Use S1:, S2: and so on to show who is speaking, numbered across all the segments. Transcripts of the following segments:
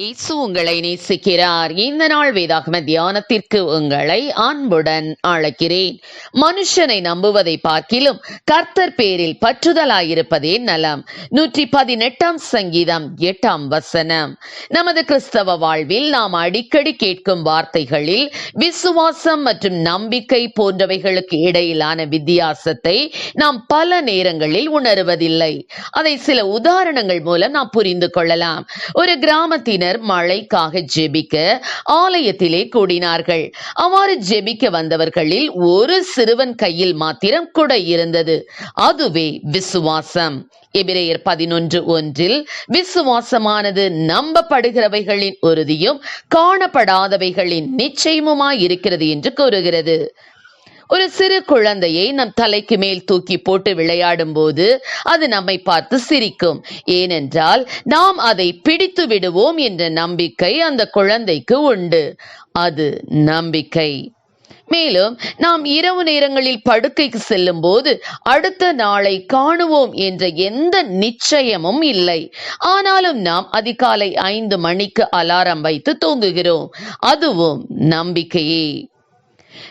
S1: இயேசு உங்களை நேசிக்கிறார். இந்த நாள் வேதாகம தியானத்திற்கு உங்களை அன்புடன் அழைக்கிறேன். மனுஷனை நம்புவதை பார்க்கிலும் கர்த்தர் பேரில் பற்றுதலாயிருப்பதே நலம். நூற்றி பதினெட்டாம் சங்கீதம் எட்டாம் வசனம். நமது கிறிஸ்தவ வாழ்வில் நாம் அடிக்கடி கேட்கும் வார்த்தைகளில் விசுவாசம் மற்றும் நம்பிக்கை போன்றவைகளுக்கு இடையிலான வித்தியாசத்தை நாம் பல நேரங்களில் உணருவதில்லை. அதை சில உதாரணங்கள் மூலம் நாம் புரிந்து கொள்ளலாம். ஒரு கிராமத்தின் சபையினர் மழைக்காக ஜெபிக்க ஆலயத்திலே கூடினார்கள். அவ்வாறு ஜெபிக்க வந்தவர்களில் ஒரு சிறுவன் கையில் மாத்திரம் குடை இருந்தது. அதுவே விசுவாசம். எபிரேயர் பதினொன்று ஒன்றில் விசுவாசமானது நம்பப்படுகிறவைகளின் உறுதியும் காணப்படாதவைகளின் நிச்சயமுமாய் இருக்கிறது என்று கூறுகிறது. ஒரு சிறு குழந்தையை நம் தலைக்கு மேல் தூக்கி போட்டு விளையாடும் போது அது நம்மை பார்த்து சிரிக்கும். ஏனென்றால் நாம் அதை பிடித்து விடுவோம் என்ற நம்பிக்கை அந்த குழந்தைக்கு உண்டு. அது நம்பிக்கை. மேலும் நாம் இரவு நேரங்களில் படுக்கைக்கு செல்லும் போது அடுத்த நாளை காணுவோம் என்ற எந்த நிச்சயமும் இல்லை. ஆனாலும் நாம் அதிகாலை ஐந்து மணிக்கு அலாரம் வைத்து தூங்குகிறோம். அதுவும் நம்பிக்கையே.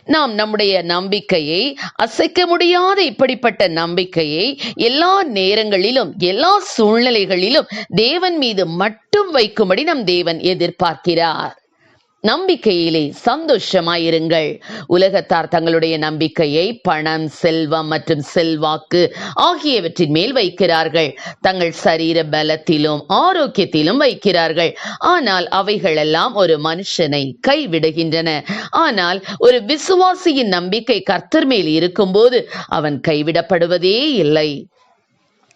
S1: நாம் நம்முடைய நம்பிக்கையை அசைக்க முடியாத இப்படிப்பட்ட நம்பிக்கையை எல்லா நேரங்களிலும் எல்லா சூழ்நிலைகளிலும் தேவன் மீது மட்டும் வைக்கும்படி நம் தேவன் எதிர்பார்க்கிறார். நம்பிக்கையிலே சந்தோஷமாயிருங்கள். உலகத்தார் தங்களுடைய நம்பிக்கையை பணம் செல்வம் மற்றும் செல்வாக்கு ஆகியவற்றின் மேல் வைக்கிறார்கள். தங்கள் சரீர பலத்திலும் ஆரோக்கியத்திலும் வைக்கிறார்கள். ஆனால் அவைகளெல்லாம் ஒரு மனுஷனை கைவிடுகின்றன. ஆனால் ஒரு விசுவாசியின் நம்பிக்கை கர்த்தர் மேல் இருக்கும்போது அவன் கைவிடப்படுவதே இல்லை.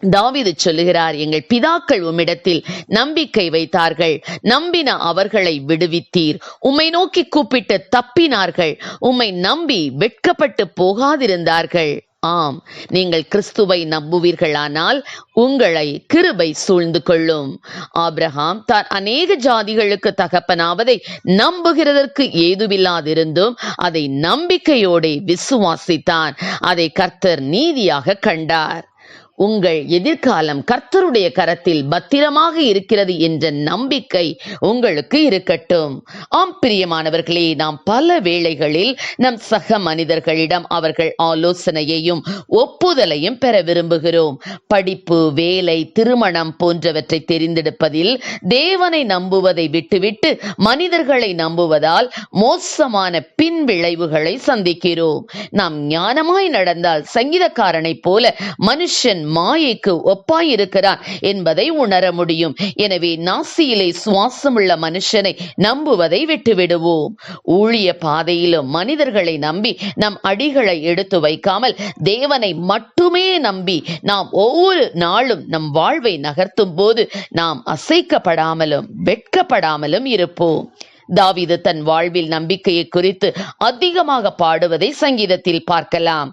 S1: தாவிது சொல்லுகிறார் எங்கள் பிதாக்கள் உம்மிடத்தில் நம்பிக்கை வைத்தார்கள். நம்பின அவர்களை விடுவித்தீர். உம்மை நோக்கி கூப்பிட்டு தப்பினார்கள். உம்மை நம்பி வெட்கப்பட்டு போகாதிருந்தார்கள். ஆம் நீங்கள் கிறிஸ்துவை நம்புவீர்களானால் உங்களை கிருபை சூழ்ந்து கொள்ளும். ஆப்ரஹாம் தான் அநேக ஜாதிகளுக்கு தகப்பனாவதை நம்புகிறதற்கு ஏதுவில்லாதிருந்தும் அதை நம்பிக்கையோடு விசுவாசித்தான். அதை கர்த்தர் நீதியாக கண்டார். உங்கள் எதிர்காலம் கர்த்தருடைய கரத்தில் பத்திரமாக இருக்கிறது என்ற நம்பிக்கை உங்களுக்கு இருக்கட்டும். ஆம் பிரியமானவர்களே நாம் பல வேளைகளில் நம் சக மனிதர்களிடம் அவர்கள் ஆலோசனையையும் ஒப்புதலையும் பெற விரும்புகிறோம். படிப்பு வேலை திருமணம் போன்றவற்றை தெரிந்தெடுப்பதில் தேவனை நம்புவதை விட்டுவிட்டு மனிதர்களை நம்புவதால் மோசமான பின் விளைவுகளை சந்திக்கிறோம். நாம் ஞானமாய் நடந்தால் சங்கீதக்காரனைப் போல மனுஷன் மாயைக்கு ஒப்பாயிருக்கிறான் என்பதை உணர முடியும். எனவே நாசியிலே சுவாசமுள்ள மனுஷனை நம்புவதை விட்டுவிடுவோம். ஊழிய பாதையிலும் மனிதர்களை நம்பி நம் அடிகளை எடுத்து வைக்காமல் தேவனை மட்டுமே நம்பி நாம் ஒவ்வொரு நாளும் நம் வாழ்வை நகர்த்தும் போது நாம் அசைக்கப்படாமலும் வெட்கப்படாமலும் இருப்போம். தாவிது தன் வாழ்வில் நம்பிக்கையை குறித்து அதிகமாக பாடுவதை சங்கீதத்தில் பார்க்கலாம்.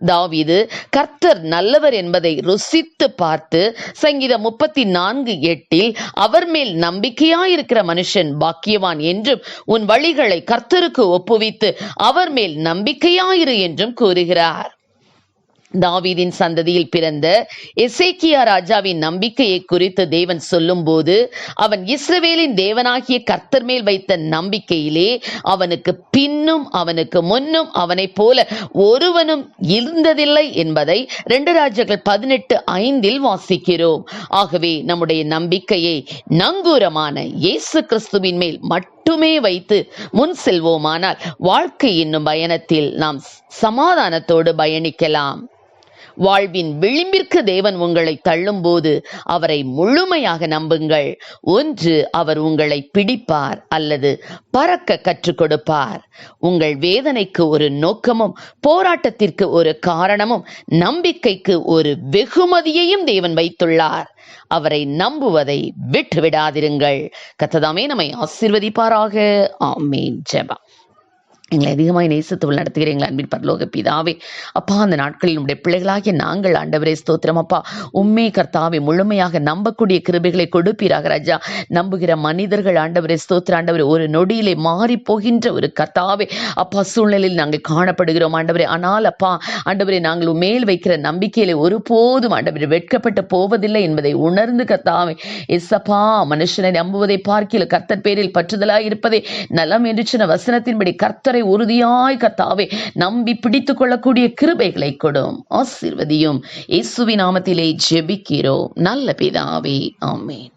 S1: தாவீது கர்த்தர் நல்லவர் என்பதை ருசித்து பார்த்து சங்கீதம் முப்பத்தி நான்கு எட்டில் அவர் மேல் நம்பிக்கையாயிருக்கிற மனுஷன் பாக்கியவான் என்றும் உன் வழிகளை கர்த்தருக்கு ஒப்புவித்து அவர் மேல் நம்பிக்கையாயிரு என்றும் கூறுகிறார். தாவீதின் சந்ததியில் பிறந்த எசேக்கியா ராஜாவின் நம்பிக்கையை குறித்து தேவன் சொல்லும் போது அவன் இஸ்ரவேலின் தேவனாகிய கர்த்தர் மேல் வைத்த நம்பிக்கையிலே அவனுக்கு பின்னும் அவனுக்கு முன்னும் அவனைப் போல ஒருவனும் இருந்ததில்லை என்பதை ரெண்டு ராஜாக்கள் பதினெட்டு ஐந்தில் வாசிக்கிறோம். ஆகவே நம்முடைய நம்பிக்கையை நங்கூரமான இயேசு கிறிஸ்துவின் மேல் மட்டுமே வைத்து முன் செல்வோமானால் வாழ்க்கை என்னும் பயணத்தில் நாம் சமாதானத்தோடு பயணிக்கலாம். வாழ்வின் விளிம்பிற்கு தேவன் உங்களை தள்ளும்போது அவரை முழுமையாக நம்புங்கள். ஒன்று அவர் உங்களை பிடிப்பார் அல்லது பறக்க கற்றுக் கொடுப்பார். உங்கள் வேதனைக்கு ஒரு நோக்கமும் போராட்டத்திற்கு ஒரு காரணமும் நம்பிக்கைக்கு ஒரு வெகுமதியையும் தேவன் வைத்துள்ளார். அவரை நம்புவதை விட்டு விடாதிருங்கள் கத்ததாமே நம்மை ஆசிர்வதிப்பாராக. ஆமேன். ஜெபம். எங்களை அதிகமாக நேசித்து நடத்துகிற எங்கள் அன்பின் பரலோக பிதாவே அப்பா அந்த நாட்களில் உடைய பிள்ளைகளாகிய நாங்கள் ஆண்டவரே ஸ்தோத்திரம் அப்பா. உண்மை கர்த்தாவை முழுமையாக நம்பக்கூடிய கிருபைகளை கொடுப்பீராக ராஜா. நம்புகிற மனிதர்கள் ஆண்டவரே ஸ்தோத்திர ஆண்டவர் ஒரு நொடியிலே மாறி போகின்ற ஒரு கர்த்தாவே அப்பா சூழ்நிலையில் நாங்கள் காணப்படுகிறோம் ஆண்டவரே. ஆனால் அப்பா ஆண்டவரே நாங்கள் மேல் வைக்கிற நம்பிக்கையிலே ஒருபோதும் ஆண்டவரே வெட்கப்பட்டு போவதில்லை என்பதை உணர்ந்து கர்த்தாவே. எஸ்ஸப்பா மனுஷனை நம்புவதை பார்க்கல கர்த்தர் பேரில் பற்றுதலாய் இருப்பதே நலம் என்று சொன்ன வசனத்தின்படி கர்த்தர் உறுதியாய் கர்த்தாவே நம்பி பிடித்துக் கொள்ளக்கூடிய கிருபைகளை கொடும். ஆசீர்வதியும். இயேசுவின் நாமத்திலே ஜெபிக்கிறோம். நல்ல பிதாவே. ஆமேன்.